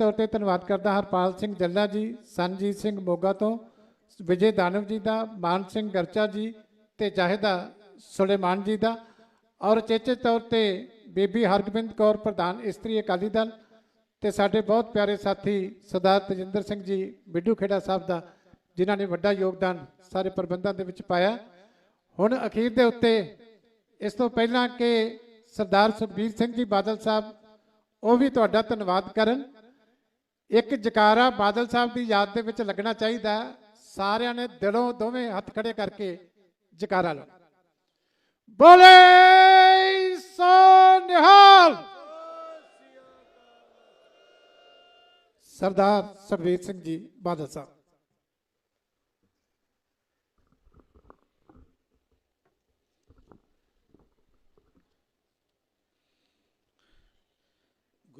ਤੌਰ ਤੇ ਧੰਨਵਾਦ ਕਰਦਾ ਹਰਪਾਲ ਸਿੰਘ ਜੱਲਾ ਜੀ ਸੰਜੀਤ ਸਿੰਘ ਮੋਗਾ ਤੋਂ, ਵਿਜੇ ਦਾਨਵ ਜੀ ਦਾ, ਮਾਨ ਸਿੰਘ ਗਰਚਾ ਜੀ ਤੇ ਜਾਹਿਦਾ ਸੁਲੇਮਾਨ ਜੀ ਦਾ ਔਰ ਚੇਚੇ ਤੌਰ ਤੇ ਬੀਬੀ ਹਰਗੋਬਿੰਦ ਕੌਰ ਪ੍ਰਧਾਨ ਇਸਤਰੀ ਅਕਾਲੀ ਦਲ ਤੇ ਸਾਡੇ ਬਹੁਤ ਪਿਆਰੇ ਸਾਥੀ ਸਰਦਾਰ ਤਜਿੰਦਰ ਸਿੰਘ ਜੀ, ਬਿੱਡੂ ਖੇੜਾ ਸਾਹਿਬ ਦਾ, ਜਿਨ੍ਹਾਂ ਨੇ ਵੱਡਾ ਯੋਗਦਾਨ ਸਾਰੇ ਪ੍ਰਬੰਧਾਂ ਦੇ ਵਿੱਚ ਪਾਇਆ। ਹੁਣ ਅਖੀਰ ਦੇ ਉੱਤੇ ਇਸ ਤੋਂ ਪਹਿਲਾਂ ਕਿ ਸਰਦਾਰ ਸੁਖਬੀਰ ਸਿੰਘ ਜੀ ਬਾਦਲ ਸਾਹਿਬ, ਉਹ ਵੀ ਤੁਹਾਡਾ ਧੰਨਵਾਦ ਕਰਨ। ਇੱਕ ਜਕਾਰਾ ਬਾਦਲ ਸਾਹਿਬ ਦੀ ਯਾਦ ਦੇ ਵਿੱਚ ਲੱਗਣਾ ਚਾਹੀਦਾ ਸਾਰਿਆਂ ਨੇ ਦਿਲੋਂ ਦੋਵੇਂ ਹੱਥ ਖੜੇ ਕਰਕੇ ਜਕਾਰਾ ਲਾਓ। ਬੋਲੇ ਸੋ ਨਿਹਾਲ। ਸਰਦਾਰ ਸੁਖਬੀਰ ਸਿੰਘ ਜੀ, ਬਾਦਲ ਸਾਹਿਬ।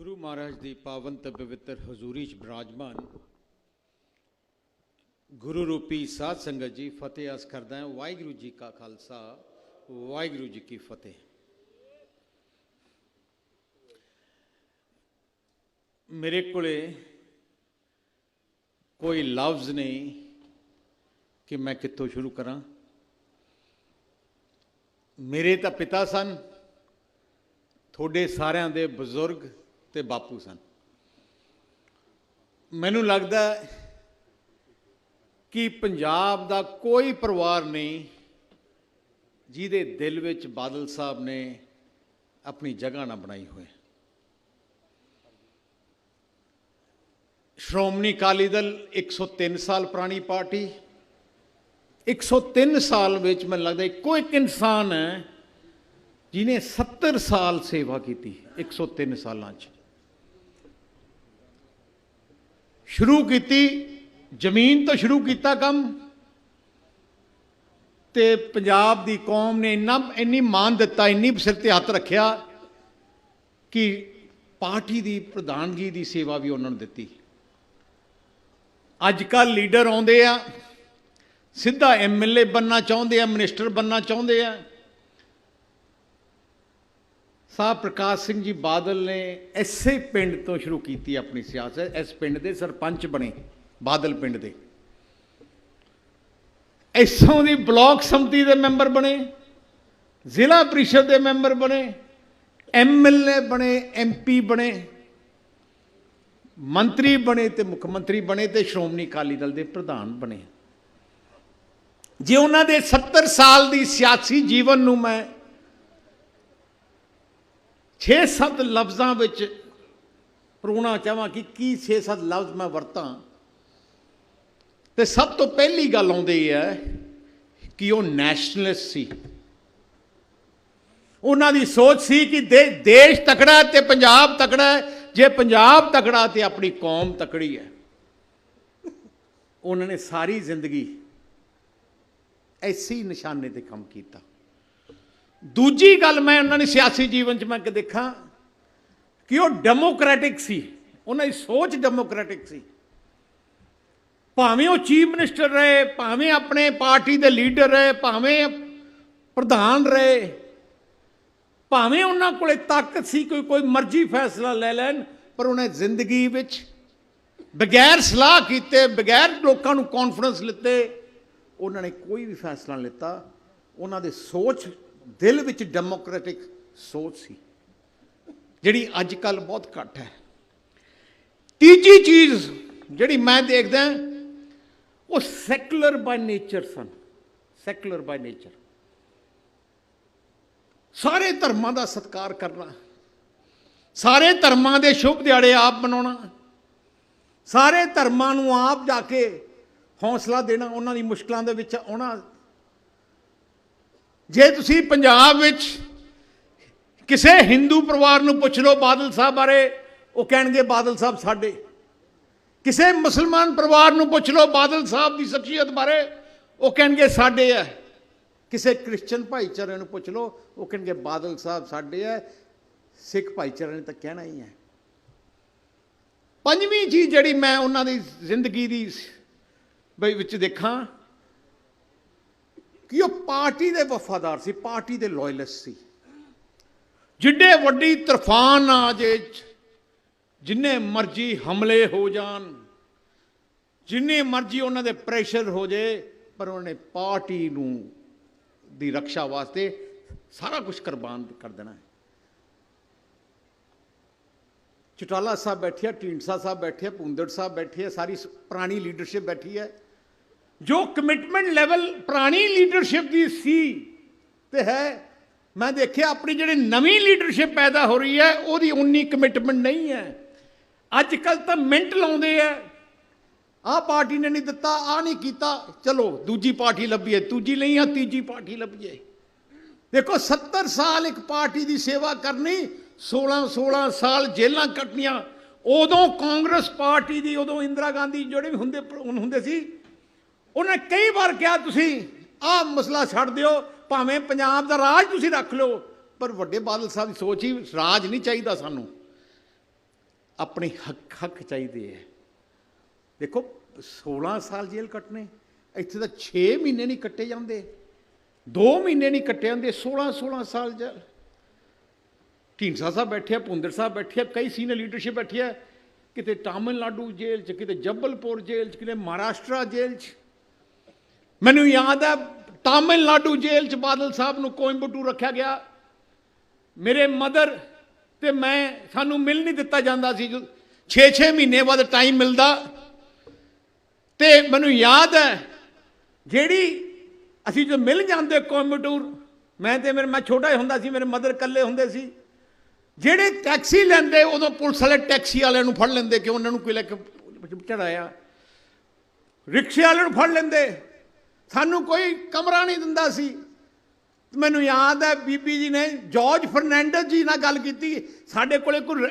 ਗੁਰੂ ਮਹਾਰਾਜ ਦੀ ਪਾਵਨ ਤੇ ਪਵਿੱਤਰ ਹਜ਼ੂਰੀ 'ਚ ਬਿਰਾਜਮਾਨ ਗੁਰੂ ਰੂਪੀ ਸਾਧ ਸੰਗਤ ਜੀ, ਫਤਿਹ ਅਸ ਕਰਦਾ ਹਾਂ, ਵਾਹਿਗੁਰੂ ਜੀ ਕਾ ਖਾਲਸਾ, ਵਾਹਿਗੁਰੂ ਜੀ ਕੀ ਫਤਿਹ। ਮੇਰੇ ਕੋਲੇ ਕੋਈ ਲਫ਼ਜ਼ ਨਹੀਂ ਕਿ ਮੈਂ ਕਿੱਥੋਂ ਸ਼ੁਰੂ ਕਰਾਂ। ਮੇਰੇ ਤਾਂ ਪਿਤਾ ਸਨ, ਤੁਹਾਡੇ ਸਾਰਿਆਂ ਦੇ ਬਜ਼ੁਰਗ ਤੇ ਬਾਪੂ ਸਨ। ਮੈਨੂੰ ਲੱਗਦਾ ਕਿ ਪੰਜਾਬ ਦਾ ਕੋਈ ਪਰਿਵਾਰ ਨਹੀਂ ਜਿਹਦੇ ਦਿਲ ਵਿੱਚ ਬਾਦਲ ਸਾਹਿਬ ਨੇ ਆਪਣੀ ਜਗ੍ਹਾ ਨਾ ਬਣਾਈ ਹੋਏ ਸ਼੍ਰੋਮਣੀ ਅਕਾਲੀ ਦਲ 103 ਸਾਲ ਪੁਰਾਣੀ ਪਾਰਟੀ 103 ਸਾਲ ਵਿੱਚ ਮੈਨੂੰ ਲੱਗਦਾ ਇੱਕੋ ਇੱਕ ਇਨਸਾਨ ਹੈ ਜਿਨੇ 70 ਸਾਲ ਸੇਵਾ ਕੀਤੀ 103 ਸਾਲਾਂ 'ਚ। ਸ਼ੁਰੂ ਕੀਤੀ, ਜ਼ਮੀਨ ਤੋਂ ਸ਼ੁਰੂ ਕੀਤਾ ਕੰਮ। ਤੇ ਪੰਜਾਬ ਦੀ ਕੌਮ ਨੇ ਇੰਨਾ, ਇੰਨੀ ਮਾਨ ਦਿੱਤਾ, ਇੰਨੀ ਸਿਰ ਤੇ ਹੱਥ ਰੱਖਿਆ ਕਿ ਪਾਰਟੀ ਦੀ, ਪ੍ਰਧਾਨਗੀ ਦੀ ਸੇਵਾ ਵੀ ਉਹਨਾਂ ਨੂੰ ਦਿੱਤੀ। ਅੱਜ ਕੱਲ ਲੀਡਰ ਆਉਂਦੇ ਆ, ਸਿੱਧਾ ਐਮਐਲਏ ਬੰਨਾ ਚਾਹੁੰਦੇ ਆ, ਮਿਨਿਸਟਰ ਬੰਨਾ ਚਾਹੁੰਦੇ ਆ। ਸਾਹ ਪ੍ਰਕਾਸ਼ ਸਿੰਘ ਜੀ ਬਾਦਲ ਨੇ ਐਸੇ ਪਿੰਡ ਤੋਂ ਸ਼ੁਰੂ ਕੀਤੀ ਆਪਣੀ ਸਿਆਸਤ, ਇਸ ਪਿੰਡ ਦੇ ਸਰਪੰਚ ਬਣੇ, ਬਾਦਲ ਪਿੰਡ ਦੇ। ਇਸੋਂ ਦੀ ਬਲਾਕ ਸੰਮਤੀ ਦੇ ਮੈਂਬਰ ਬਣੇ, ਜ਼ਿਲ੍ਹਾ ਪ੍ਰੀਸ਼ਦ ਦੇ ਮੈਂਬਰ ਬਣੇ ਐਮਐਲਏ ਬਣੇ ਐਮਪੀ ਬਣੇ, ਮੰਤਰੀ ਬਣੇ ਤੇ ਮੁੱਖ ਮੰਤਰੀ ਬਣੇ ਤੇ ਸ਼੍ਰੋਮਣੀ ਅਕਾਲੀ ਦਲ ਦੇ ਪ੍ਰਧਾਨ ਬਣੇ। ਜੇ ਉਹਨਾਂ ਦੇ 70 ਸਾਲ ਦੀ ਸਿਆਸੀ ਜੀਵਨ ਨੂੰ ਮੈਂ 6-7 ਲਫ਼ਜ਼ਾਂ ਵਿੱਚ ਪਰੋਣਾ ਚਾਹਾਂ ਕਿ ਕੀ 6-7 ਲਫ਼ਜ਼ ਮੈਂ ਵਰਤਾਂ। ਤੇ ਸਭ ਤੋਂ ਪਹਿਲੀ ਗੱਲ ਆਉਂਦੀ ਹੈ ਕਿ ਉਹ ਨੈਸ਼ਨਲਿਸਟ ਸੀ। ਉਹਨਾਂ ਦੀ ਸੋਚ ਸੀ ਕਿ ਦੇ- ਦੇਸ਼ ਤਕੜਾ ਹੈ ਤੇ ਪੰਜਾਬ ਤਕੜਾ ਹੈ। ਜੇ ਪੰਜਾਬ ਤਕੜਾ ਤੇ ਆਪਣੀ ਕੌਮ ਤਕੜੀ ਹੈ। ਉਹਨਾਂ ਨੇ ਸਾਰੀ ਜ਼ਿੰਦਗੀ ਐਸੀ ਨਿਸ਼ਾਨੇ ਤੇ ਕੰਮ ਕੀਤਾ। ਦੂਜੀ ਗੱਲ ਮੈਂ ਉਹਨਾਂ ਨੇ ਸਿਆਸੀ ਜੀਵਨ 'ਚ ਮੈਂ ਕਿ ਦੇਖਾਂ ਕਿ ਉਹ ਡੈਮੋਕ੍ਰੈਟਿਕ ਸੀ। ਉਹਨਾਂ ਦੀ ਸੋਚ ਡੈਮੋਕ੍ਰੈਟਿਕ ਸੀ। ਭਾਵੇਂ ਉਹ ਚੀਫ ਮਿਨਿਸਟਰ ਰਹੇ, ਭਾਵੇਂ ਆਪਣੇ ਪਾਰਟੀ ਦੇ ਲੀਡਰ ਰਹੇ, ਭਾਵੇਂ ਪ੍ਰਧਾਨ ਰਹੇ, ਭਾਵੇਂ ਉਹਨਾਂ ਕੋਲੇ ਤਾਕਤ ਸੀ ਕੋਈ ਕੋਈ ਮਰਜ਼ੀ ਫੈਸਲਾ ਲੈ ਲੈਣ, ਪਰ ਉਹਨੇ ਜ਼ਿੰਦਗੀ ਵਿੱਚ ਬਗੈਰ ਸਲਾਹ ਕੀਤੇ, ਬਗੈਰ ਲੋਕਾਂ ਨੂੰ ਕੌਨਫੀਡੈਂਸ ਲਿੱਤੇ, ਉਹਨਾਂ ਨੇ ਕੋਈ ਵੀ ਫੈਸਲਾ ਲਿੱਤਾ। ਉਹਨਾਂ ਦੇ ਸੋਚ ਦਿਲ ਵਿੱਚ ਡੈਮੋਕ੍ਰੈਟਿਕ ਸੋਚ ਸੀ, ਜਿਹੜੀ ਅੱਜ ਕੱਲ ਬਹੁਤ ਘੱਟ ਹੈ। ਤੀਜੀ ਚੀਜ਼ ਜਿਹੜੀ ਮੈਂ ਦੇਖਦਾ, ਉਹ ਸੈਕੂਲਰ ਬਾਈ ਨੇਚਰ ਸਨ। ਸੈਕੂਲਰ ਬਾਈ ਨੇਚਰ ਸਾਰੇ ਧਰਮਾਂ ਦਾ ਸਤਿਕਾਰ ਕਰਨਾ, ਸਾਰੇ ਧਰਮਾਂ ਦੇ ਸ਼ੁਭ ਦਿਹਾੜੇ ਆਪ ਮਨਾਉਣਾ, ਸਾਰੇ ਧਰਮਾਂ ਨੂੰ ਆਪ ਜਾ ਕੇ ਹੌਸਲਾ ਦੇਣਾ, ਉਹਨਾਂ ਦੀ ਮੁਸ਼ਕਲਾਂ ਦੇ ਵਿੱਚ ਆਉਣਾ ਜੇ ਤੁਸੀਂ ਪੰਜਾਬ ਵਿੱਚ ਕਿਸੇ ਹਿੰਦੂ ਪਰਿਵਾਰ ਨੂੰ ਪੁੱਛ ਲਓ ਬਾਦਲ ਸਾਹਿਬ ਬਾਰੇ, ਉਹ ਕਹਿਣਗੇ ਬਾਦਲ ਸਾਹਿਬ ਸਾਡੇ। ਕਿਸੇ ਮੁਸਲਮਾਨ ਪਰਿਵਾਰ ਨੂੰ ਪੁੱਛ ਲਓ ਬਾਦਲ ਸਾਹਿਬ ਦੀ ਸ਼ਖਸੀਅਤ ਬਾਰੇ, ਉਹ ਕਹਿਣਗੇ ਸਾਡੇ ਆ ਕਿਸੇ ਕ੍ਰਿਸਚੀਅਨ ਭਾਈਚਾਰੇ ਨੂੰ ਪੁੱਛ ਲਓ, ਉਹ ਕਹਿਣਗੇ ਬਾਦਲ ਸਾਹਿਬ ਸਾਡੇ ਆ ਸਿੱਖ ਭਾਈਚਾਰੇ ਨੇ ਤਾਂ ਕਹਿਣਾ ਹੀ ਹੈ ਪੰਜਵੀਂ ਚੀਜ਼ ਜਿਹੜੀ ਮੈਂ ਉਹਨਾਂ ਦੀ ਜ਼ਿੰਦਗੀ ਦੀ ਵਿੱਚ ਦੇਖਾਂ ਕਿ ਉਹ ਪਾਰਟੀ ਦੇ ਵਫਾਦਾਰ ਸੀ, ਪਾਰਟੀ ਦੇ ਲਾਇਲਿਸਟ ਸੀ। ਜਿੱਡੇ ਵੱਡੀ ਤਰਫਾਨ ਆ ਜੇ ਜਿੰਨੇ ਮਰਜ਼ੀ ਹਮਲੇ ਹੋ ਜਾਣ, ਜਿੰਨੇ ਮਰਜ਼ੀ ਉਹਨਾਂ ਦੇ ਪ੍ਰੈਸ਼ਰ ਹੋ ਜੇ, ਪਰ ਉਹਨੇ ਪਾਰਟੀ ਨੂੰ, ਦੀ ਰੱਖਿਆ ਵਾਸਤੇ ਸਾਰਾ ਕੁਝ ਕੁਰਬਾਨ ਕਰ ਦੇਣਾ ਹੈ। ਚਟਾਲਾ ਸਾਹਿਬ ਬੈਠੇ ਆ, ਢੀਂਡਸਾ ਸਾਹਿਬ ਬੈਠੇ ਆ ਪੁੰਦੜ ਸਾਹਿਬ ਬੈਠੇ ਆ, ਸਾਰੀ ਪੁਰਾਣੀ ਲੀਡਰਸ਼ਿਪ ਬੈਠੀ ਹੈ। ਜੋ ਕਮਿਟਮੈਂਟ ਲੈਵਲ ਪੁਰਾਣੀ ਲੀਡਰਸ਼ਿਪ ਦੀ ਸੀ, ਤੇ ਹੈ, ਮੈਂ ਦੇਖਿਆ ਆਪਣੀ ਜਿਹੜੀ ਨਵੀਂ ਲੀਡਰਸ਼ਿਪ ਪੈਦਾ ਹੋ ਰਹੀ ਹੈ, ਉਹਦੀ ਉਨੀ ਕਮਿਟਮੈਂਟ ਨਹੀਂ ਹੈ। ਅੱਜ ਕੱਲ ਤਾਂ ਮਿੰਟ ਲਾਉਂਦੇ ਆ, ਆਹ ਪਾਰਟੀ ਨੇ ਨਹੀਂ ਦਿੱਤਾ ਆ ਨਹੀਂ ਕੀਤਾ, ਚਲੋ, ਦੂਜੀ ਪਾਰਟੀ ਲੱਭੀਏ ਦੂਜੀ ਨਹੀਂ ਆ, ਤੀਜੀ ਪਾਰਟੀ ਲੱਭੀਏ। ਦੇਖੋ 70 ਸਾਲ ਇੱਕ ਪਾਰਟੀ ਦੀ ਸੇਵਾ ਕਰਨੀ 16 16 ਸਾਲ ਜੇਲਾਂ ਕੱਟਣੀਆਂ, ਉਦੋਂ ਕਾਂਗਰਸ ਪਾਰਟੀ ਦੀ, ਉਦੋਂ ਇੰਦਰਾ ਗਾਂਧੀ ਜਿਹੜੇ ਵੀ ਹੁੰਦੇ ਹੁੰਦੇ ਸੀ ਉਹਨੇ ਕਈ ਵਾਰ ਕਿਹਾ, ਤੁਸੀਂ ਆਹ ਮਸਲਾ ਛੱਡ ਦਿਓ, ਭਾਵੇਂ ਪੰਜਾਬ ਦਾ ਰਾਜ ਤੁਸੀਂ ਰੱਖ ਲਓ, ਪਰ ਵੱਡੇ ਬਾਦਲ ਸਾਹਿਬ ਦੀ ਸੋਚ ਹੀ ਰਾਜ ਨਹੀਂ ਚਾਹੀਦਾ ਸਾਨੂੰ। ਆਪਣੇ ਹੱਕ ਹੱਕ ਚਾਹੀਦੇ ਹੈ। ਦੇਖੋ 16 ਸਾਲ ਜੇਲ੍ਹ ਕੱਟਨੇ ਇੱਥੇ ਤਾਂ 6 ਮਹੀਨੇ ਨਹੀਂ ਕੱਟੇ ਜਾਂਦੇ 2 ਮਹੀਨੇ ਨਹੀਂ ਕੱਟੇ ਜਾਂਦੇ 16 16 ਸਾਲ ਜੇਲ੍ਹ ਢੀਂਡਸਾ ਸਾਹਿਬ ਬੈਠੇ ਆ ਪੁੰਦਰ ਸਾਹਿਬ ਬੈਠੇ ਆ, ਕਈ ਸੀਨੀਅਰ ਲੀਡਰਸ਼ਿਪ ਬੈਠੀ ਹੈ ਕਿਤੇ ਤਾਮਿਲਨਾਡੂ ਜੇਲ੍ਹ 'ਚ, ਕਿਤੇ ਜੱਬਲਪੁਰ ਜੇਲ੍ਹ 'ਚ, ਕਿਤੇ ਮਹਾਰਾਸ਼ਟਰ ਜੇਲ੍ਹ 'ਚ। ਮੈਨੂੰ ਯਾਦ ਹੈ, ਤਾਮਿਲਨਾਡੂ ਜੇਲ੍ਹ 'ਚ ਬਾਦਲ ਸਾਹਿਬ ਨੂੰ ਕੋਇੰਬਟੂ ਰੱਖਿਆ ਗਿਆ। ਮੇਰੇ ਮਦਰ ਤੇ ਮੈਂ, ਸਾਨੂੰ ਮਿਲ ਨਹੀਂ ਦਿੱਤਾ ਜਾਂਦਾ ਸੀ। 6-6 ਮਹੀਨੇ ਬਾਅਦ ਟਾਈਮ ਮਿਲਦਾ। ਤੇ ਮੈਨੂੰ ਯਾਦ ਹੈ, ਜਿਹੜੀ ਅਸੀਂ ਜੋ ਮਿਲ ਜਾਂਦੇ ਕੋਇੰਬਟੂਰ, ਮੈਂ ਤੇ ਮੇਰੇ, ਮੈਂ ਛੋਟਾ ਹੀ ਹੁੰਦਾ ਸੀ, ਮੇਰੇ ਮਦਰ ਇਕੱਲੇ ਹੁੰਦੇ ਸੀ। ਜਿਹੜੇ ਟੈਕਸੀ ਲੈਂਦੇ, ਉਦੋਂ ਪੁਲਿਸ ਵਾਲੇ ਟੈਕਸੀ ਵਾਲਿਆਂ ਨੂੰ ਫੜ ਲੈਂਦੇ, ਕਿ ਉਹਨਾਂ ਨੂੰ ਕੋਈ ਲੈ ਕੇ ਚੜਾਇਆ। ਰਿਕਸ਼ੇ ਵਾਲੇ ਨੂੰ ਫੜ ਲੈਂਦੇ। ਸਾਨੂੰ ਕੋਈ ਕਮਰਾ ਨਹੀਂ ਦਿੰਦਾ ਸੀ। ਮੈਨੂੰ ਯਾਦ ਹੈ, ਬੀਬੀ ਜੀ ਨੇ ਜਾਰਜ ਫਰਨੈਂਡਸ ਜੀ ਨਾਲ ਗੱਲ ਕੀਤੀ। ਸਾਡੇ ਕੋਲੇ ਕੋਈ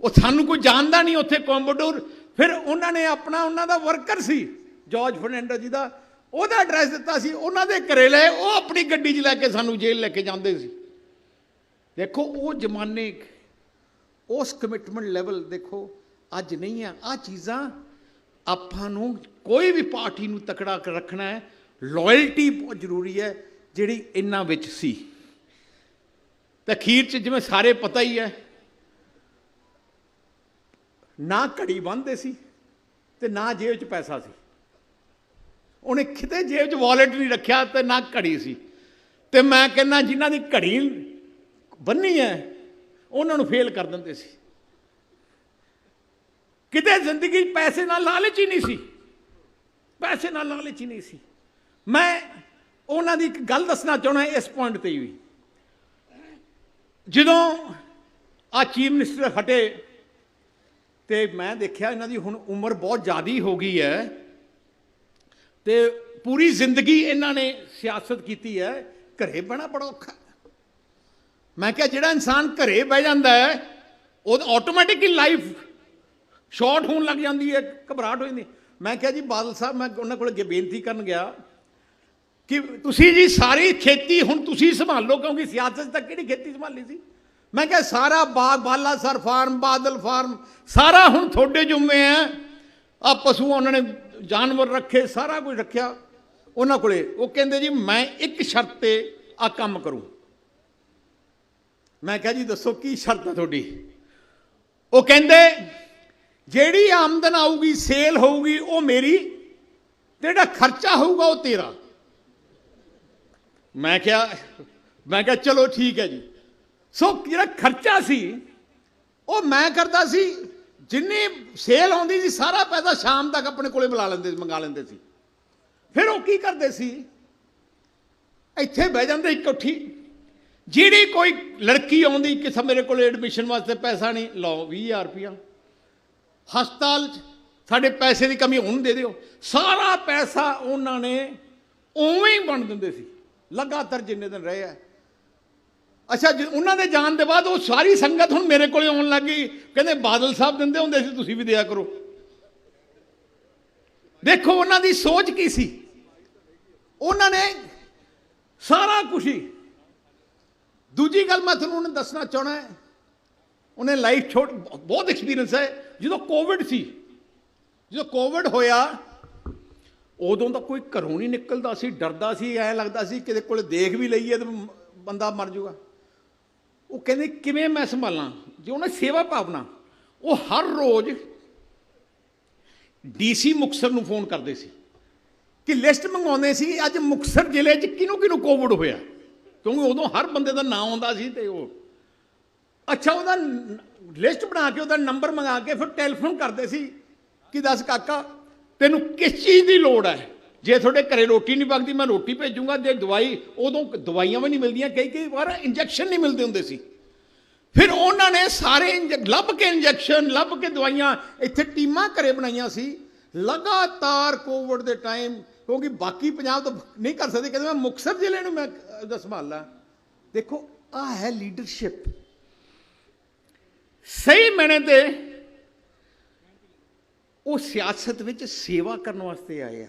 ਉਹ ਸਾਨੂੰ ਕੋਈ ਜਾਣਦਾ ਨਹੀਂ ਉੱਥੇ ਕੋਂਬਡੋਰ ਫਿਰ ਉਹਨਾਂ ਨੇ ਆਪਣਾ, ਉਹਨਾਂ ਦਾ ਵਰਕਰ ਸੀ, ਜਾਰਜ ਫਰਨੈਂਡਸ ਜੀ ਦਾ। ਉਹਦਾ ਐਡਰੈਸ ਦਿੱਤਾ ਸੀ, ਉਹਨਾਂ ਦੇ ਘਰੇ ਲਏ ਉਹ ਆਪਣੀ ਗੱਡੀ 'ਚ ਲੈ ਕੇ ਸਾਨੂੰ ਜੇਲ੍ਹ ਲੈ ਕੇ ਜਾਂਦੇ ਸੀ। ਦੇਖੋ, ਉਹ ਜ਼ਮਾਨੇ, ਉਸ ਕਮਿਟਮੈਂਟ ਲੈਵਲ ਦੇਖੋ, ਅੱਜ ਨਹੀਂ ਆ। ਆ ਚੀਜ਼ਾਂ ਆਪਾਂ ਨੂੰ ਕੋਈ ਵੀ ਪਾਰਟੀ ਨੂੰ ਤਕੜਾ ਰੱਖਣਾ ਹੈ ਲਾਇਲਟੀ ਬਹੁਤ ਜ਼ਰੂਰੀ ਹੈ, ਜਿਹੜੀ ਇਹਨਾਂ ਵਿੱਚ ਸੀ। ਤੇ ਅਖੀਰ ਚ ਜਿਵੇਂ ਸਾਰੇ ਪਤਾ ਹੀ ਹੈ, ਨਾ ਘੜੀ ਬੰਨਦੇ ਸੀ ਤੇ ਨਾ ਜੇਬ 'ਚ ਪੈਸਾ ਸੀ। ਉਹਨੇ ਕਿਤੇ ਜੇਬ 'ਚ ਵਾਲਟ ਨਹੀਂ ਰੱਖਿਆ ਤੇ ਨਾ ਘੜੀ ਸੀ। ਤੇ ਮੈਂ ਕਹਿੰਦਾ ਜਿਨ੍ਹਾਂ ਦੀ ਘੜੀ ਬੰਨੀ ਹੈ, ਉਹਨਾਂ ਨੂੰ ਫੇਲ ਕਰ ਦਿੰਦੇ ਸੀ। ਕਿਤੇ ਜ਼ਿੰਦਗੀ ਪੈਸੇ ਨਾਲ ਲਾਲਚ ਹੀ ਨਹੀਂ ਸੀ। ਪੈਸੇ ਨਾਲ ਲਾਲਚ ਹੀ ਨਹੀਂ ਸੀ। ਮੈਂ ਉਹਨਾਂ ਦੀ ਇੱਕ ਗੱਲ ਦੱਸਣਾ ਚਾਹਣਾ ਇਸ ਪੁਆਇੰਟ ਤੇ ਵੀ। ਜਦੋਂ ਆ ਚੀਫ ਮਿਨਿਸਟਰ ਹਟੇ ਤੇ ਮੈਂ ਦੇਖਿਆ ਇਹਨਾਂ ਦੀ ਹੁਣ ਉਮਰ ਬਹੁਤ ਜ਼ਿਆਦੀ ਹੋ ਗਈ ਹੈ ਤੇ ਪੂਰੀ ਜ਼ਿੰਦਗੀ ਇਹਨਾਂ ਨੇ ਸਿਆਸਤ ਕੀਤੀ ਹੈ, ਘਰੇ ਬਹਿਣਾ ਬੜਾ ਔਖਾ। ਮੈਂ ਕਿਹਾ ਜਿਹੜਾ ਇਨਸਾਨ ਘਰੇ ਬਹਿ ਜਾਂਦਾ ਹੈ, ਉਹ ਆਟੋਮੈਟਿਕਲੀ ਲਾਈਫ ਸ਼ਾਰਟ ਹੋਣ ਲੱਗ ਜਾਂਦੀ ਹੈ, ਘਬਰਾਹਟ ਹੋ ਜਾਂਦੀ ਮੈਂ ਕਿਹਾ ਜੀ, ਬਾਦਲ ਸਾਹਿਬ, ਮੈਂ ਉਹਨਾਂ ਕੋਲ ਅੱਗੇ ਬੇਨਤੀ ਕਰਨ ਗਿਆ ਕਿ ਤੁਸੀਂ ਜੀ ਸਾਰੀ ਖੇਤੀ ਹੁਣ ਤੁਸੀਂ ਸੰਭਾਲੋ, ਕਿਉਂਕਿ ਸਿਆਸਤ ਤੱਕ ਕਿਹੜੀ ਖੇਤੀ ਸੰਭਾਲੀ ਸੀ? ਮੈਂ ਕਿਹਾ ਸਾਰਾ ਬਾਗ, ਬਾਲਾ, ਸਰ, ਫਾਰਮ, ਬਾਦਲ ਫਾਰਮ, ਸਾਰਾ ਹੁਣ ਤੁਹਾਡੇ ਜੁੰਮੇ ਆ ਆ ਪਸ਼ੂ ਉਹਨਾਂ ਨੇ ਜਾਨਵਰ ਰੱਖੇ, ਸਾਰਾ ਕੁਝ ਰੱਖਿਆ ਉਹਨਾਂ ਕੋਲੇ। ਉਹ ਕਹਿੰਦੇ ਜੀ, ਮੈਂ ਇੱਕ ਸ਼ਰਤ ਤੇ ਆ ਕੰਮ ਕਰੂੰ। ਮੈਂ ਕਿਹਾ ਜੀ, ਦੱਸੋ ਕੀ ਸ਼ਰਤ ਹੈ ਤੁਹਾਡੀ? ਉਹ ਕਹਿੰਦੇ ਜਿਹੜੀ ਆਮਦਨ ਆਊਗੀ, ਸੇਲ ਹੋਊਗੀ, ਉਹ ਮੇਰੀ ਤੇ ਜਿਹੜਾ ਖਰਚਾ ਹੋਊਗਾ, ਉਹ ਤੇਰਾ। ਮੈਂ ਕਿਹਾ ਮੈਂ ਕਿਹਾ, ਚਲੋ ਠੀਕ ਹੈ ਜੀ। ਸੋ ਜਿਹੜਾ ਖਰਚਾ ਸੀ, ਉਹ ਮੈਂ ਕਰਦਾ ਸੀ, ਜਿੰਨੀ ਸੇਲ ਆਉਂਦੀ ਸੀ, ਸਾਰਾ ਪੈਸਾ ਸ਼ਾਮ ਤੱਕ ਆਪਣੇ ਕੋਲੇ ਬੁਲਾ ਲੈਂਦੇ ਸੀ ਮੰਗਾ ਲੈਂਦੇ ਸੀ। ਫਿਰ ਉਹ ਕੀ ਕਰਦੇ ਸੀ? ਇੱਥੇ ਬਹਿ ਜਾਂਦੇ ਇਕੱਠੀ ਜਿਹੜੀ ਕੋਈ ਲੜਕੀ ਆਉਂਦੀ ਕਿ ਮੇਰੇ ਕੋਲ ਐਡਮਿਸ਼ਨ ਵਾਸਤੇ ਪੈਸਾ ਨਹੀਂ, ਲਓ 20000 ਰੁਪਇਆ ਹਸਪਤਾਲ 'ਚ ਸਾਡੇ ਪੈਸੇ ਦੀ ਕਮੀ ਉਹਨੂੰ ਦੇ ਦਿਓ। ਸਾਰਾ ਪੈਸਾ ਉਹਨਾਂ ਨੇ ਉਵੇਂ ਹੀ ਵੰਡ ਦਿੰਦੇ ਸੀ। ਲਗਾਤਾਰ ਜਿੰਨੇ ਦਿਨ ਰਹੇ ਆ। ਅੱਛਾ, ਜੀ ਉਹਨਾਂ ਦੇ ਜਾਣ ਦੇ ਬਾਅਦ ਉਹ ਸਾਰੀ ਸੰਗਤ ਹੁਣ ਮੇਰੇ ਕੋਲੇ ਆਉਣ ਲੱਗ ਗਈ। ਕਹਿੰਦੇ ਬਾਦਲ ਸਾਹਿਬ ਦਿੰਦੇ ਹੁੰਦੇ ਸੀ, ਤੁਸੀਂ ਵੀ ਦਿਆ ਕਰੋ। ਦੇਖੋ ਉਹਨਾਂ ਦੀ ਸੋਚ ਕੀ ਸੀ। ਉਹਨਾਂ ਨੇ ਸਾਰਾ ਕੁਝ ਹੀ। ਦੂਜੀ ਗੱਲ ਮੈਂ ਤੁਹਾਨੂੰ ਉਹਨੇ ਦੱਸਣਾ ਚਾਹਣਾ ਉਹਨੇ ਲਾਈਫ ਛੋਟ ਬਹੁਤ ਐਕਸਪੀਰੀਅੰਸ ਹੈ। ਜਦੋਂ ਕੋਵਿਡ ਸੀ, ਜਦੋਂ ਕੋਵਿਡ ਹੋਇਆ, ਉਦੋਂ ਤਾਂ ਕੋਈ ਘਰੋਂ ਨਹੀਂ ਨਿਕਲਦਾ ਸੀ, ਡਰਦਾ ਸੀ, ਐ ਲੱਗਦਾ ਸੀ, ਕਿਤੇ ਕੋਲੇ ਦੇਖ ਵੀ ਲਈਏ ਤਾਂ ਬੰਦਾ ਮਰ ਜਾਊਗਾ ਉਹ ਕਹਿੰਦੇ, ਕਿਵੇਂ ਮੈਂ ਸੰਭਾਲਾਂ? ਜੇ ਉਹਨੇ ਸੇਵਾ ਭਾਵਨਾ, ਉਹ ਹਰ ਰੋਜ਼ ਡੀਸੀ ਮੁਕਸਰ ਨੂੰ ਫੋਨ ਕਰਦੇ ਸੀ ਕਿ ਲਿਸਟ ਮੰਗਾਉਂਦੇ ਸੀ, ਅੱਜ ਮੁਕਸਰ ਜ਼ਿਲ੍ਹੇ 'ਚ ਕਿਹਨੂੰ ਕਿਹਨੂੰ ਕੋਵਿਡ ਹੋਇਆ? ਕਿਉਂਕਿ ਉਦੋਂ ਹਰ ਬੰਦੇ ਦਾ ਨਾਮ ਆਉਂਦਾ ਸੀ ਤੇ ਉਹ ਅੱਛਾ, ਉਹਦਾ ਲਿਸਟ ਬਣਾ ਕੇ, ਉਹਦਾ ਨੰਬਰ ਮੰਗਾ ਕੇ ਫਿਰ ਟੈਲੀਫੋਨ ਕਰਦੇ ਸੀ। ਕਿ ਦੱਸ ਕਾਕਾ, ਤੈਨੂੰ ਕਿਸ ਚੀਜ਼ ਦੀ ਲੋੜ ਹੈ? ਜੇ ਤੁਹਾਡੇ ਘਰੇ ਰੋਟੀ ਨਹੀਂ ਪੱਕਦੀ ਮੈਂ ਰੋਟੀ ਭੇਜੂੰਗਾ, ਜੇ ਦਵਾਈ, ਉਦੋਂ ਦਵਾਈਆਂ ਵੀ ਨਹੀਂ ਮਿਲਦੀਆਂ, ਕਈ ਕਈ ਵਾਰ ਇੰਜੈਕਸ਼ਨ ਨਹੀਂ ਮਿਲਦੇ ਹੁੰਦੇ ਸੀ। ਫਿਰ ਉਹਨਾਂ ਨੇ ਸਾਰੇ ਇੰਜ- ਲੱਭ ਕੇ ਇੰਜੈਕਸ਼ਨ, ਲੱਭ ਕੇ ਦਵਾਈਆਂ, ਇੱਥੇ ਟੀਮਾਂ ਘਰੇ ਬਣਾਈਆਂ ਸੀ। ਲਗਾਤਾਰ ਕੋਵਿਡ ਦੇ ਟਾਈਮ, ਕਿਉਂਕਿ ਬਾਕੀ ਪੰਜਾਬ ਤੋਂ ਨਹੀਂ ਕਰ ਸਕਦੇ, ਕਹਿੰਦੇ ਮੈਂ ਮੁਕਤਸਰ ਜ਼ਿਲ੍ਹੇ ਨੂੰ ਮੈਂ ਸੰਭਾਲਾਂ ਦੇਖੋ ਆ ਹੈ ਲੀਡਰਸ਼ਿਪ। ਸਹੀ ਮੈਨੇ ਤੇ ਉਹ ਸਿਆਸਤ ਵਿੱਚ ਸੇਵਾ ਕਰਨ ਵਾਸਤੇ ਆਏ ਆ।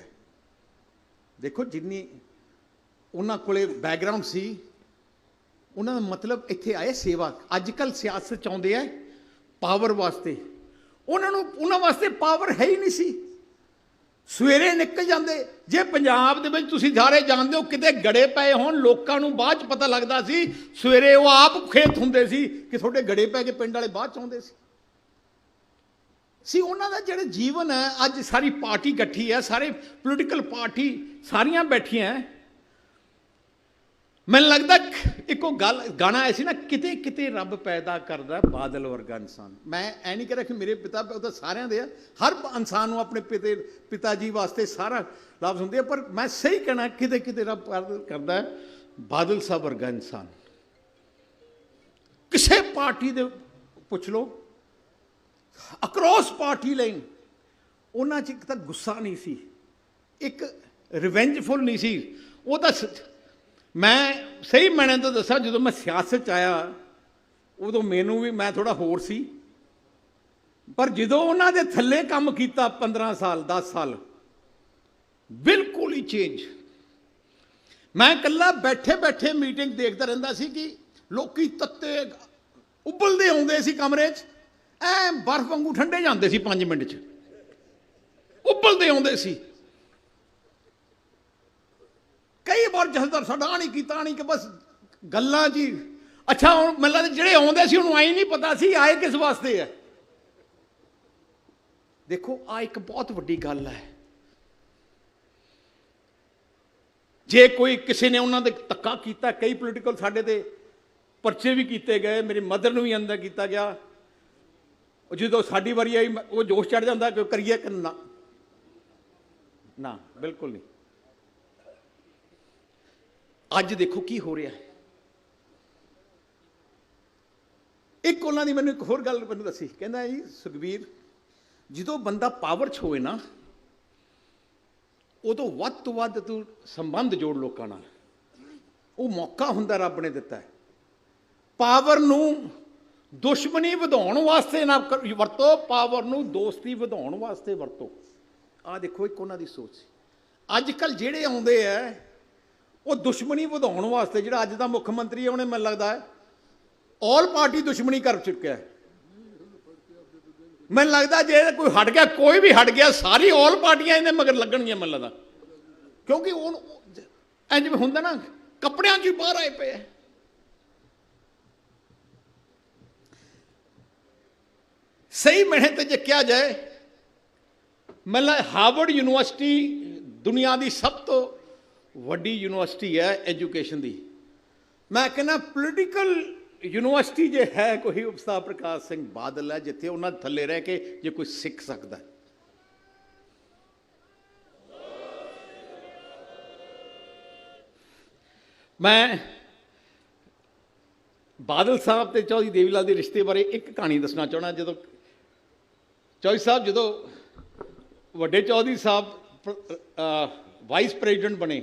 ਦੇਖੋ ਜਿੰਨੀ ਉਹਨਾਂ ਕੋਲੇ ਬੈਕਗ੍ਰਾਉਂਡ ਸੀ, ਉਹਨਾਂ ਦਾ ਮਤਲਬ ਇੱਥੇ ਆਏ ਸੇਵਾ। ਅੱਜ ਕੱਲ ਸਿਆਸਤ ਚਾਹੁੰਦੇ ਆ ਪਾਵਰ ਵਾਸਤੇ। ਉਹਨਾਂ ਨੂੰ, ਉਹਨਾਂ ਵਾਸਤੇ ਪਾਵਰ ਹੈ ਹੀ ਨਹੀਂ ਸੀ। ਸਵੇਰੇ ਨਿਕਲ ਜਾਂਦੇ। ਜੇ ਪੰਜਾਬ ਦੇ ਵਿੱਚ ਤੁਸੀਂ ਸਾਰੇ ਜਾਣਦੇ ਹੋ ਕਿਤੇ ਗੜੇ ਪਏ ਹੋਣ, ਲੋਕਾਂ ਨੂੰ ਬਾਅਦ ਚ ਪਤਾ ਲੱਗਦਾ ਸੀ, ਸਵੇਰੇ ਉਹ ਆਪ ਖੇਤ ਹੁੰਦੇ ਸੀ ਕਿ ਤੁਹਾਡੇ ਗੜੇ ਪੈ ਕੇ ਪਿੰਡ ਵਾਲੇ ਬਾਅਦ ਚ ਆਉਂਦੇ ਸੀ। ਸੀ ਉਹਨਾਂ ਦਾ ਜਿਹੜਾ ਜੀਵਨ ਹੈ, ਅੱਜ ਸਾਰੀ ਪਾਰਟੀ ਇਕੱਠੀ ਹੈ, ਸਾਰੇ ਪੋਲੀਟੀਕਲ ਪਾਰਟੀ ਸਾਰੀਆਂ ਬੈਠੀਆਂ ਮੈਨੂੰ ਲੱਗਦਾ ਇੱਕੋ ਗੱਲ, ਗਾਣਾ ਐ ਸੀ ਨਾ, ਕਿਤੇ ਕਿਤੇ ਰੱਬ ਪੈਦਾ ਕਰਦਾ ਬਾਦਲ ਵਰਗਾ ਇਨਸਾਨ। ਮੈਂ ਐ ਨਹੀਂ ਕਹਿ ਰਿਹਾ ਕਿ ਮੇਰੇ ਪਿਤਾ, ਉਹ ਤਾਂ ਸਾਰਿਆਂ ਦੇ ਆ। ਹਰ ਇਨਸਾਨ ਨੂੰ ਆਪਣੇ ਪਿਤੇ, ਪਿਤਾ ਜੀ ਵਾਸਤੇ ਸਾਰਾ ਲਫ਼ਜ਼ ਹੁੰਦੇ ਆ, ਪਰ ਮੈਂ ਸਹੀ ਕਹਿਣਾ, ਕਿਤੇ ਕਿਤੇ ਰੱਬ ਪੈਦਾ ਕਰਦਾ ਬਾਦਲ ਸਾਹਿਬ ਵਰਗਾ ਇਨਸਾਨ। ਕਿਸੇ ਪਾਰਟੀ ਦੇ ਪੁੱਛ ਲਓ ਅਕਰੋਸ ਪਾਰਟੀ ਲਾਈਨ ਉਹਨਾਂ 'ਚ ਇੱਕ ਤਾਂ ਗੁੱਸਾ ਨਹੀਂ ਸੀ, ਇੱਕ ਰਿਵੈਂਜਫੁਲ ਨਹੀਂ ਸੀ। ਉਹ ਤਾਂ ਸ- ਮੈਂ ਸਹੀ ਮੈਨੇ ਤਾਂ ਦੱਸਾਂ, ਜਦੋਂ ਮੈਂ ਸਿਆਸਤ 'ਚ ਆਇਆ, ਉਦੋਂ ਮੈਨੂੰ ਵੀ ਮੈਂ ਥੋੜਾ ਹੋਰ ਸੀ। ਪਰ ਜਦੋਂ ਉਹਨਾਂ ਦੇ ਥੱਲੇ ਕੰਮ ਕੀਤਾ 15 ਸਾਲ 10 ਸਾਲ, ਬਿਲਕੁਲ ਹੀ ਚੇਂਜ ਮੈਂ ਇਕੱਲਾ ਬੈਠੇ ਬੈਠੇ ਮੀਟਿੰਗ ਦੇਖਦਾ ਰਹਿੰਦਾ ਸੀ ਕਿ ਲੋਕੀ ਤੱਤੇ ਉਬਲਦੇ ਆਉਂਦੇ ਸੀ ਕਮਰੇ 'ਚ, ਐ ਬਰਫ਼ ਵਾਂਗੂ ਠੰਡੇ ਜਾਂਦੇ ਸੀ 5 ਮਿੰਟ 'ਚ। ਉਬਲਦੇ ਆਉਂਦੇ ਸੀ। ਕਈ ਵਾਰ ਜਸਦਰ ਸਾਡਾ ਆਹ ਨਹੀਂ ਕੀਤਾ ਆਹ ਨਹੀਂ ਕਿ ਬਸ ਗੱਲਾਂ ਜੀ। ਅੱਛਾ, ਹੁਣ ਮੈਨੂੰ ਜਿਹੜੇ ਆਉਂਦੇ ਸੀ, ਉਹਨੂੰ ਆਈ ਨਹੀਂ ਪਤਾ ਸੀ, ਆਏ ਕਿਸ ਵਾਸਤੇ ਹੈ ਦੇਖੋ ਆ ਇੱਕ ਬਹੁਤ ਵੱਡੀ ਗੱਲ ਹੈ। ਜੇ ਕੋਈ ਕਿਸੇ ਨੇ ਉਹਨਾਂ ਦੇ ਧੱਕਾ ਕੀਤਾ, ਕਈ ਪੋਲੀਟੀਕਲ ਸਾਡੇ ਤੇ ਪਰਚੇ ਵੀ ਕੀਤੇ ਗਏ, ਮੇਰੀ ਮਦਰ ਨੂੰ ਵੀ ਅੰਦਰ ਕੀਤਾ ਗਿਆ। ਉਹ ਜਦੋਂ ਸਾਡੀ ਵਾਰੀ ਆਈ ਉਹ ਜੋਸ਼ ਚੜ ਜਾਂਦਾ ਕਿ ਕਰੀਏ ਕਿ ਨਾ? ਨਾ, ਬਿਲਕੁਲ ਨਹੀਂ। ਅੱਜ ਦੇਖੋ ਕੀ ਹੋ ਰਿਹਾ ਹੈ। ਇੱਕ ਉਹਨਾਂ ਦੀ ਮੈਨੂੰ ਇੱਕ ਹੋਰ ਗੱਲ ਮੈਨੂੰ ਦੱਸੀ। ਕਹਿੰਦਾ ਜੀ, ਸੁਖਬੀਰ, ਜਦੋਂ ਬੰਦਾ ਪਾਵਰ 'ਚ ਹੋਵੇ ਨਾ, ਉਦੋਂ ਵੱਧ ਤੋਂ ਵੱਧ ਤੂੰ ਸੰਬੰਧ ਜੋੜ ਲੋਕਾਂ ਨਾਲ। ਉਹ ਮੌਕਾ ਹੁੰਦਾ ਰੱਬ ਨੇ ਦਿੱਤਾ ਹੈ। ਪਾਵਰ ਨੂੰ ਦੁਸ਼ਮਣੀ ਵਧਾਉਣ ਵਾਸਤੇ ਨਾ ਕਰ- ਵਰਤੋ ਪਾਵਰ ਨੂੰ ਦੋਸਤੀ ਵਧਾਉਣ ਵਾਸਤੇ ਵਰਤੋ। ਆ ਦੇਖੋ ਇੱਕ ਉਹਨਾਂ ਦੀ ਸੋਚ ਸੀ। ਅੱਜ ਕੱਲ ਜਿਹੜੇ ਆਉਂਦੇ ਆ ਉਹ ਦੁਸ਼ਮਣੀ ਵਧਾਉਣ ਵਾਸਤੇ ਜਿਹੜਾ ਅੱਜ ਦਾ ਮੁੱਖ ਮੰਤਰੀ ਹੈ, ਉਹਨੇ ਮੈਨੂੰ ਲੱਗਦਾ ਹੈ ਆਲ ਪਾਰਟੀ ਦੁਸ਼ਮਣੀ ਕਰ ਚੁੱਕਿਆ ਹੈ। ਮੈਨੂੰ ਲੱਗਦਾ ਜੇ ਕੋਈ ਹਟ ਗਿਆ, ਕੋਈ ਵੀ ਹਟ ਗਿਆ, ਸਾਰੀ ਆਲ ਪਾਰਟੀਆਂ ਇਹਦੇ ਮਗਰ ਲੱਗਣਗੀਆਂ ਮੈਨੂੰ ਲੱਗਦਾ। ਕਿਉਂਕਿ ਉਹ ਐਂ ਜਿਵੇਂ ਹੁੰਦਾ ਨਾ, ਕੱਪੜਿਆਂ 'ਚ ਹੀ ਬਾਹਰ ਆਏ ਪਏ ਸਹੀ ਮੈਨੇ ਤੇ ਜੇ ਕਿਹਾ ਜਾਏ, ਮੈਨੂੰ ਲੱਗਦਾ ਹਾਰਵਰਡ ਯੂਨੀਵਰਸਿਟੀ ਦੁਨੀਆ ਦੀ ਸਭ ਤੋਂ ਵੱਡੀ ਯੂਨੀਵਰਸਿਟੀ ਹੈ ਐਜੂਕੇਸ਼ਨ ਦੀ। ਮੈਂ ਕਹਿੰਦਾ ਪੋਲੀਟੀਕਲ ਯੂਨੀਵਰਸਿਟੀ ਜੇ ਹੈ, ਕੋਈ ਉਸਤਾਦ ਪ੍ਰਕਾਸ਼ ਸਿੰਘ ਬਾਦਲ ਹੈ, ਜਿੱਥੇ ਉਹਨਾਂ ਥੱਲੇ ਰਹਿ ਕੇ ਜੇ ਕੋਈ ਸਿੱਖ ਸਕਦਾ ਮੈਂ ਬਾਦਲ ਸਾਹਿਬ ਤੇ ਚੌਧਰੀ ਦੇਵੀਲਾਲ ਦੇ ਰਿਸ਼ਤੇ ਬਾਰੇ ਇੱਕ ਕਹਾਣੀ ਦੱਸਣਾ ਚਾਹਣਾ ਜਦੋਂ ਚੌਧਰੀ ਸਾਹਿਬ, ਜਦੋਂ ਵੱਡੇ ਚੌਧਰੀ ਸਾਹਿਬ ਵਾਈਸ ਪ੍ਰੈਜ਼ੀਡੈਂਟ ਬਣੇ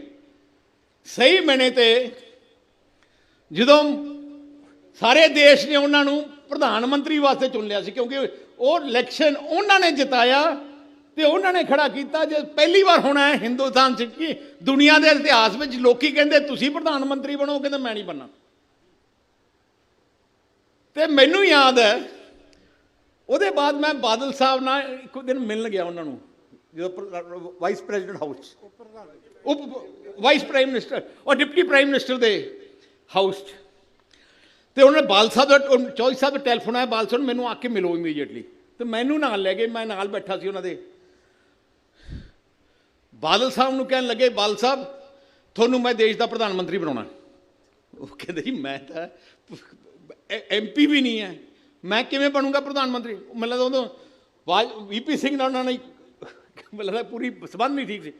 ਸਹੀ ਮੈਨੇ ਤੇ ਜਦੋਂ ਸਾਰੇ ਦੇਸ਼ ਨੇ ਉਹਨਾਂ ਨੂੰ ਪ੍ਰਧਾਨ ਮੰਤਰੀ ਵਾਸਤੇ ਚੁਣ ਲਿਆ ਸੀ, ਕਿਉਂਕਿ ਉਹ ਇਲੈਕਸ਼ਨ ਉਹਨਾਂ ਨੇ ਜਿਤਾਇਆ ਤੇ ਉਹਨਾਂ ਨੇ ਖੜਾ ਕੀਤਾ ਜੇ ਪਹਿਲੀ ਵਾਰ ਹੋਣਾ ਹੈ ਹਿੰਦੁਸਤਾਨ 'ਚ ਕਿ ਦੁਨੀਆ ਦੇ ਇਤਿਹਾਸ ਵਿੱਚ ਲੋਕੀ ਕਹਿੰਦੇ ਤੁਸੀਂ ਪ੍ਰਧਾਨ ਮੰਤਰੀ ਬਣੋ ਕਹਿੰਦੇ ਮੈਂ ਨਹੀਂ ਬਣਨਾ। ਤੇ ਮੈਨੂੰ ਯਾਦ ਹੈ, ਉਹਦੇ ਬਾਅਦ ਮੈਂ ਬਾਦਲ ਸਾਹਿਬ ਨਾਲ ਇੱਕ ਦਿਨ ਮਿਲਣ ਗਿਆ ਉਹਨਾਂ ਨੂੰ, ਜਦੋਂ ਵਾਈਸ ਪ੍ਰੈਜ਼ੀਡੈਂਟ ਹਾਊਸ ਉਪ ਵਾਈਸ ਪ੍ਰਾਈਮ ਮਿਨਿਸਟਰ ਔਰ ਡਿਪਟੀ ਪ੍ਰਾਈਮ ਮਿਨਿਸਟਰ ਦੇ ਹਾਊਸ 'ਚ ਤੇ ਉਹਨਾਂ ਨੇ ਬਾਲ ਸਾਹਿਬ ਦਾ ਉਹ ਚੌਧਰੀ ਸਾਹਿਬ ਦਾ ਟੈਲੀਫੋਨ ਆਇਆ, ਬਾਲ ਸਾਹਿਬ ਨੂੰ ਮੈਨੂੰ ਆ ਕੇ ਮਿਲੋ ਇਮੀਡੀਏਟਲੀ ਤੇ ਮੈਨੂੰ ਨਾਲ ਲੈ ਗਏ, ਮੈਂ ਨਾਲ ਬੈਠਾ ਸੀ ਉਹਨਾਂ ਦੇ। ਬਾਦਲ ਸਾਹਿਬ ਨੂੰ ਕਹਿਣ ਲੱਗੇ, ਬਾਲ ਸਾਹਿਬ, ਤੁਹਾਨੂੰ ਮੈਂ ਦੇਸ਼ ਦਾ ਪ੍ਰਧਾਨ ਮੰਤਰੀ ਬਣਾਉਣਾ ਉਹ ਕਹਿੰਦੇ ਜੀ, ਮੈਂ ਤਾਂ ਐਮਪੀ ਵੀ ਨਹੀਂ ਹੈ। ਮੈਂ ਕਿਵੇਂ ਬਣੂੰਗਾ ਪ੍ਰਧਾਨ ਮੰਤਰੀ? ਮੈਨੂੰ ਲੱਗਦਾ ਉਦੋਂ ਵੀਪੀ ਸਿੰਘ ਨਾਲ ਉਹਨਾਂ ਨੇ ਮੈਨੂੰ ਲੱਗਦਾ ਪੂਰੀ ਸਬੰਧ ਨਹੀਂ ਠੀਕ ਸੀ।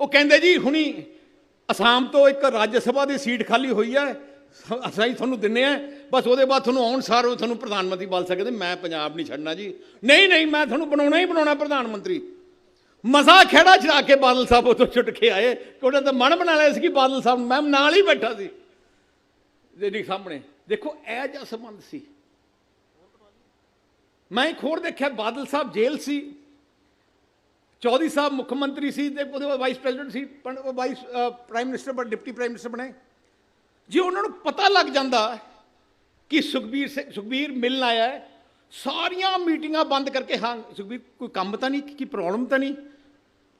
ਉਹ ਕਹਿੰਦੇ ਜੀ, ਹੁਣੀ ਅਸਾਮ ਤੋਂ ਇੱਕ ਰਾਜ ਸਭਾ ਦੀ ਸੀਟ ਖਾਲੀ ਹੋਈ ਹੈ। ਅਸੀਂ ਤੁਹਾਨੂੰ ਦਿੰਨੇ ਆ। ਬਸ ਉਹਦੇ ਬਾਅਦ ਤੁਹਾਨੂੰ ਆਉਣ ਸਾਰ ਉਹ ਤੁਹਾਨੂੰ ਪ੍ਰਧਾਨ ਮੰਤਰੀ ਬਣ ਸਕਦੇ। ਮੈਂ ਪੰਜਾਬ ਨਹੀਂ ਛੱਡਣਾ ਜੀ। ਨਹੀਂ ਨਹੀਂ, ਮੈਂ ਤੁਹਾਨੂੰ ਬਣਾਉਣਾ ਹੀ ਬਣਾਉਣਾ ਪ੍ਰਧਾਨ ਮੰਤਰੀ। ਮਜ਼ਾ ਖੇੜਾ ਚੜਾ ਕੇ ਬਾਦਲ ਸਾਹਿਬ ਉਤੋਂ ਛੁੱਟ ਕੇ ਆਏ। ਕਿ ਉਹਨਾਂ ਦਾ ਮਨ ਬਣਾ ਲਿਆ ਸੀ ਕਿ ਬਾਦਲ ਸਾਹਿਬ, ਮੈਂ ਨਾਲ ਹੀ ਬੈਠਾ ਸੀ। ਜਿਹੜੀ ਸਾਹਮਣੇ। ਦੇਖੋ, ਇਹ ਜਿਹਾ ਸੰਬੰਧ ਸੀ। ਮੈਂ ਇੱਕ ਹੋਰ ਦੇਖਿਆ, ਬਾਦਲ ਸਾਹਿਬ ਜੇਲ੍ਹ ਸੀ। ਚੌਧਰੀ ਸਾਹਿਬ ਮੁੱਖ ਮੰਤਰੀ ਸੀ ਤੇ ਉਹਦੇ ਬਾਅਦ ਵਾਈਸ ਪ੍ਰੈਜ਼ੀਡੈਂਟ ਸੀ ਪਰ ਵਾਈਸ ਪ੍ਰਾਈਮ ਮਿਨਿਸਟਰ ਬਣ ਡਿਪਟੀ ਪ੍ਰਾਈਮ ਮਿਨਿਸਟਰ ਬਣੇ। ਜੇ ਉਹਨਾਂ ਨੂੰ ਪਤਾ ਲੱਗ ਜਾਂਦਾ ਕਿ ਸੁਖਬੀਰ ਸਿੰਘ ਸੁਖਬੀਰ ਮਿਲਣ ਆਇਆ ਹੈ, ਸਾਰੀਆਂ ਮੀਟਿੰਗਾਂ ਬੰਦ ਕਰਕੇ, ਹਾਂ, ਸੁਖਬੀਰ, ਕੋਈ ਕੰਮ ਤਾਂ ਨਹੀਂ, ਕੀ ਪ੍ਰੋਬਲਮ ਤਾਂ ਨਹੀਂ?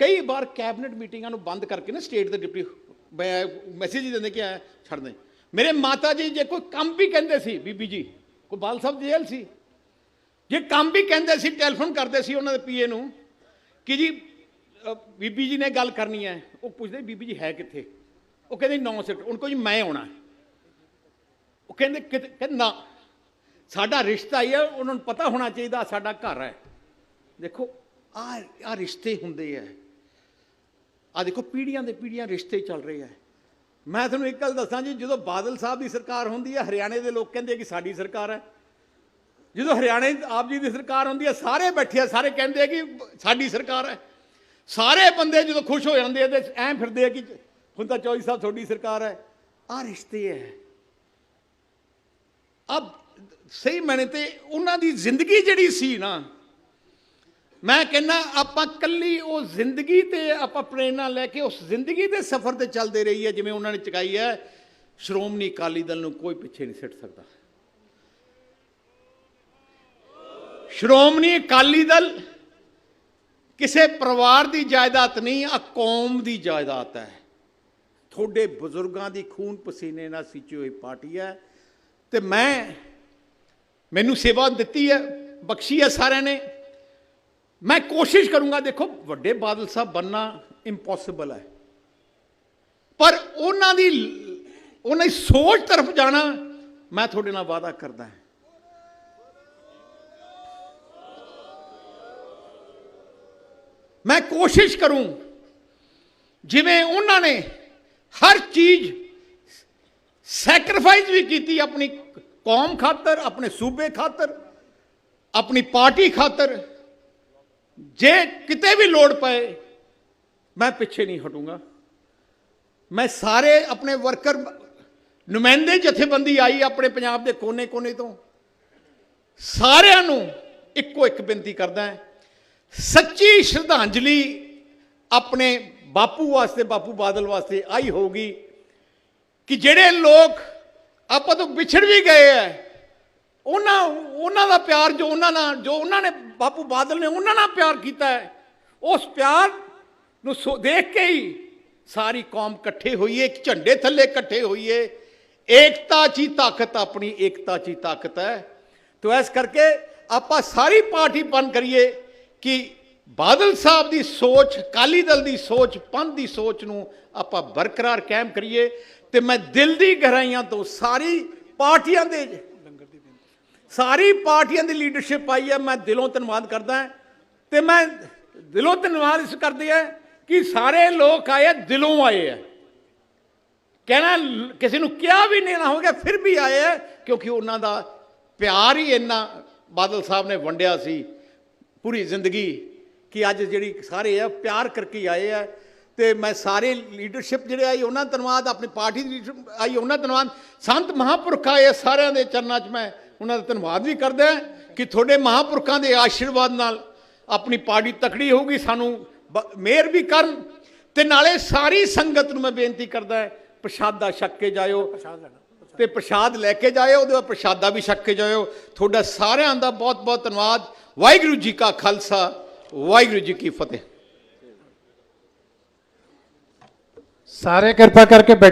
ਕਈ ਵਾਰ ਕੈਬਨਿਟ ਮੀਟਿੰਗਾਂ ਨੂੰ ਬੰਦ ਕਰਕੇ ਨਾ ਸਟੇਟ ਦੇ ਡਿਪਟੀ ਮੈਸੇਜ ਹੀ ਦਿੰਦੇ ਕਿ ਆ ਛੱਡ ਦੇ। ਮੇਰੇ ਮਾਤਾ ਜੀ ਜੇ ਕੋਈ ਕੰਮ ਵੀ ਕਹਿੰਦੇ ਸੀ, ਬੀਬੀ ਜੀ, ਕੋਈ ਬਾਲ ਸਾਹਿਬ ਜੇਲ੍ਹ ਸੀ। ਜੇ ਕੰਮ ਵੀ ਕਹਿੰਦੇ ਸੀ ਟੈਲੀਫੋਨ ਕਰਦੇ ਸੀ ਉਹਨਾਂ ਦੇ ਪੀਏ ਨੂੰ ਕਿ ਜੀ ਬੀਬੀ ਜੀ ਨੇ ਗੱਲ ਕਰਨੀ ਹੈ। ਉਹ ਪੁੱਛਦੇ, ਬੀਬੀ ਜੀ ਹੈ ਕਿੱਥੇ? ਉਹ ਕਹਿੰਦੇ, ਨੌ ਸਿਫਟ ਉਹਨਾਂ ਕੋਲ ਜੀ, ਮੈਂ ਆਉਣਾ ਉਹ ਕਹਿੰਦੇ ਕਿਤੇ ਕਹਿੰਦੇ, ਨਾ, ਸਾਡਾ ਰਿਸ਼ਤਾ ਹੀ ਹੈ, ਉਹਨਾਂ ਨੂੰ ਪਤਾ ਹੋਣਾ ਚਾਹੀਦਾ, ਸਾਡਾ ਘਰ ਹੈ। ਦੇਖੋ, ਆ ਆ ਰਿਸ਼ਤੇ ਹੁੰਦੇ ਆ ਆ ਦੇਖੋ, ਪੀੜ੍ਹੀਆਂ ਦੇ ਪੀੜ੍ਹੀਆਂ ਰਿਸ਼ਤੇ ਚੱਲ ਰਹੇ ਆ ਮੈਂ ਤੁਹਾਨੂੰ ਇੱਕ ਗੱਲ ਦੱਸਾਂ ਜੀ, ਜਦੋਂ ਬਾਦਲ ਸਾਹਿਬ ਦੀ ਸਰਕਾਰ ਹੁੰਦੀ ਹੈ, ਹਰਿਆਣੇ ਦੇ ਲੋਕ ਕਹਿੰਦੇ ਕਿ ਸਾਡੀ ਸਰਕਾਰ ਹੈ। ਜਦੋਂ ਹਰਿਆਣੇ ਆਪ ਜੀ ਦੀ ਸਰਕਾਰ ਹੁੰਦੀ ਹੈ, ਸਾਰੇ ਬੈਠੇ ਆ, ਸਾਰੇ ਕਹਿੰਦੇ ਆ ਕਿ ਸਾਡੀ ਸਰਕਾਰ ਹੈ। ਸਾਰੇ ਬੰਦੇ ਜਦੋਂ ਖੁਸ਼ ਹੋ ਜਾਂਦੇ ਆ, ਤੇ ਐਂ ਫਿਰਦੇ ਆ ਕਿ ਹੁਣ ਤਾਂ ਚੌਧਰੀ ਸਾਹਿਬ ਤੁਹਾਡੀ ਸਰਕਾਰ ਹੈ। ਆ ਰਿਸ਼ਤੇ ਹੈ ਅਬ ਸਹੀ ਮੈਨੇ ਤੇ ਉਹਨਾਂ ਦੀ ਜ਼ਿੰਦਗੀ ਜਿਹੜੀ ਸੀ ਨਾ, ਮੈਂ ਕਹਿੰਦਾ ਆਪਾਂ ਕੱਲੀ ਉਹ ਜ਼ਿੰਦਗੀ ਤੇ ਆਪਾਂ ਪ੍ਰੇਰਣਾ ਲੈ ਕੇ ਉਸ ਜ਼ਿੰਦਗੀ ਦੇ ਸਫ਼ਰ ਤੇ ਚੱਲਦੇ ਰਹੀਏ, ਜਿਵੇਂ ਉਹਨਾਂ ਨੇ ਚਕਾਈ ਹੈ। ਸ਼੍ਰੋਮਣੀ ਅਕਾਲੀ ਦਲ ਨੂੰ ਕੋਈ ਪਿੱਛੇ ਨਹੀਂ ਸਿੱਟ ਸਕਦਾ। ਸ਼੍ਰੋਮਣੀ ਅਕਾਲੀ ਦਲ ਕਿਸੇ ਪਰਿਵਾਰ ਦੀ ਜਾਇਦਾਦ ਨਹੀਂ, ਆ ਕੌਮ ਦੀ ਜਾਇਦਾਦ ਹੈ। ਤੁਹਾਡੇ ਬਜ਼ੁਰਗਾਂ ਦੀ ਖੂਨ ਪਸੀਨੇ ਨਾਲ ਸਿੱਚੀ ਹੋਈ ਪਾਰਟੀ ਹੈ ਤੇ ਮੈਂ, ਮੈਨੂੰ ਸੇਵਾ ਦਿੱਤੀ ਹੈ, ਬਖਸ਼ੀ ਹੈ ਸਾਰਿਆਂ ਨੇ। ਮੈਂ ਕੋਸ਼ਿਸ਼ ਕਰੂੰਗਾ, ਦੇਖੋ, ਵੱਡੇ ਬਾਦਲ ਸਾਹਿਬ ਬੰਨਾ ਇੰਪੋਸੀਬਲ ਹੈ। ਪਰ ਉਹਨਾਂ ਦੀ ਉਹਨਾਂ ਦੀ ਸੋਚ ਤਰਫ ਜਾਣਾ, ਮੈਂ ਤੁਹਾਡੇ ਨਾਲ ਵਾਅਦਾ ਕਰਦਾ ਹਾਂ। ਮੈਂ ਕੋਸ਼ਿਸ਼ ਕਰੂੰ ਜਿਵੇਂ ਉਹਨਾਂ ਨੇ ਹਰ ਚੀਜ਼ ਸੈਕਰੀਫਾਈਸ ਵੀ ਕੀਤੀ ਆਪਣੀ ਕੌਮ ਖਾਤਰ, ਆਪਣੇ ਸੂਬੇ ਖਾਤਰ, ਆਪਣੀ ਪਾਰਟੀ ਖਾਤਰ। ਜੇ ਕਿਤੇ ਵੀ ਲੋੜ ਪਏ, ਮੈਂ ਪਿੱਛੇ ਨਹੀਂ ਹਟੂੰਗਾ। ਮੈਂ ਸਾਰੇ ਆਪਣੇ ਵਰਕਰ ਨੁਮਾਇੰਦੇ ਜਥੇਬੰਦੀ ਆਈ ਆਪਣੇ ਪੰਜਾਬ ਦੇ ਕੋਨੇ-ਕੋਨੇ ਤੋਂ। ਸਾਰਿਆਂ ਨੂੰ ਇੱਕੋ ਇੱਕ ਬੇਨਤੀ ਕਰਦਾ ਹਾਂ ਸੱਚੀ ਸ਼ਰਧਾਂਜਲੀ ਆਪਣੇ ਬਾਪੂ ਵਾਸਤੇ, ਬਾਪੂ ਬਾਦਲ ਵਾਸਤੇ ਆਈ ਹੋਊਗੀ ਕਿ ਜਿਹੜੇ ਲੋਕ ਆਪਾਂ ਤੋਂ ਵਿਛੜ ਵੀ ਗਏ ਐ, ਉਹਨਾਂ ਉਹਨਾਂ ਦਾ ਪਿਆਰ ਜੋ ਉਹਨਾਂ ਨਾਲ, ਜੋ ਉਹਨਾਂ ਨੇ, ਬਾਪੂ ਬਾਦਲ ਨੇ ਉਹਨਾਂ ਨਾਲ ਪਿਆਰ ਕੀਤਾ ਹੈ ਉਸ ਪਿਆਰ ਨੂੰ ਸੋ- ਦੇਖ ਕੇ ਹੀ ਸਾਰੀ ਕੌਮ ਇਕੱਠੇ ਹੋਈਏ ਇੱਕ ਝੰਡੇ ਥੱਲੇ ਇਕੱਠੇ ਹੋਈਏ ਏਕਤਾ 'ਚ ਹੀ ਤਾਕਤ ਆਪਣੀ, ਏਕਤਾ 'ਚ ਹੀ ਤਾਕਤ ਹੈ ਤੋ ਇਸ ਕਰਕੇ ਆਪਾਂ ਸਾਰੀ ਪਾਰਟੀ ਬੰਦ ਕਰੀਏ। ਕਿ ਬਾਦਲ ਸਾਹਿਬ ਦੀ ਸੋਚ, ਅਕਾਲੀ ਦਲ ਦੀ ਸੋਚ, ਪੰਥ ਦੀ ਸੋਚ ਨੂੰ ਆਪਾਂ ਬਰਕਰਾਰ ਕਾਇਮ ਕਰੀਏ ਤੇ ਮੈਂ ਦਿਲ ਦੀ ਗਹਿਰਾਈਆਂ ਤੋਂ ਸਾਰੀ ਪਾਰਟੀਆਂ ਦੇ ਸਾਰੀ ਪਾਰਟੀਆਂ ਦੀ ਲੀਡਰਸ਼ਿਪ ਆਈ ਹੈ, ਮੈਂ ਦਿਲੋਂ ਧੰਨਵਾਦ ਕਰਦਾ ਹਾਂ ਤੇ ਮੈਂ ਦਿਲੋਂ ਧੰਨਵਾਦ ਇਸ ਕਰਦੀ ਹੈ ਕਿ ਸਾਰੇ ਲੋਕ ਆਏ, ਦਿਲੋਂ ਆਏ ਹੈ। ਕਹਿਣਾ ਕਿਸੇ ਨੂੰ ਕਿਹਾ ਵੀ ਨਹੀਂ ਨਾ ਹੋ ਗਿਆ ਫਿਰ ਵੀ ਆਏ ਹੈ, ਕਿਉਂਕਿ ਉਹਨਾਂ ਦਾ ਪਿਆਰ ਹੀ ਇੰਨਾ ਬਾਦਲ ਸਾਹਿਬ ਨੇ ਵੰਡਿਆ ਸੀ। ਪੂਰੀ ਜ਼ਿੰਦਗੀ ਕਿ ਅੱਜ ਜਿਹੜੀ ਸਾਰੇ ਆ ਪਿਆਰ ਕਰਕੇ ਆਏ ਆ ਤੇ ਮੈਂ ਸਾਰੇ ਲੀਡਰਸ਼ਿਪ ਜਿਹੜੇ ਆਈ ਉਹਨਾਂ ਧੰਨਵਾਦ ਆਪਣੀ ਪਾਰਟੀ ਦੀ leadership ਆਈ ਉਹਨਾਂ ਧੰਨਵਾਦ ਸੰਤ ਮਹਾਂਪੁਰਖ ਆਏ ਆ, ਸਾਰਿਆਂ ਦੇ ਚਰਨਾਂ 'ਚ ਮੈਂ ਉਹਨਾਂ ਦਾ ਧੰਨਵਾਦ ਵੀ ਕਰਦਾ ਕਿ ਤੁਹਾਡੇ ਮਹਾਂਪੁਰਖਾਂ ਦੇ ਆਸ਼ੀਰਵਾਦ ਨਾਲ ਆਪਣੀ ਪਾਰਟੀ ਤਕੜੀ ਹੋਊਗੀ ਸਾਨੂੰ ਬ- ਮਿਹਰ ਵੀ ਕਰਨ ਤੇ ਨਾਲੇ ਸਾਰੀ ਸੰਗਤ ਨੂੰ ਮੈਂ ਬੇਨਤੀ ਕਰਦਾ ਪ੍ਰਸ਼ਾਦਾ ਛਕ ਕੇ ਜਾਇਓ ਤੇ ਪ੍ਰਸ਼ਾਦ ਲੈ ਕੇ ਜਾਇਓ ਉਹਦੇ ਬਾਅਦ ਪ੍ਰਸ਼ਾਦਾ ਵੀ ਛਕ ਕੇ ਜਾਇਓ। ਤੁਹਾਡਾ ਸਾਰਿਆਂ ਦਾ ਬਹੁਤ ਬਹੁਤ ਧੰਨਵਾਦ। ਵਾਹਿਗੁਰੂ ਜੀ ਕਾ ਖਾਲਸਾ ਵਾਹਿਗੁਰੂ ਜੀ ਕੀ ਫਤਿਹ। ਸਾਰੇ ਕਿਰਪਾ ਕਰਕੇ ਬੈਠ।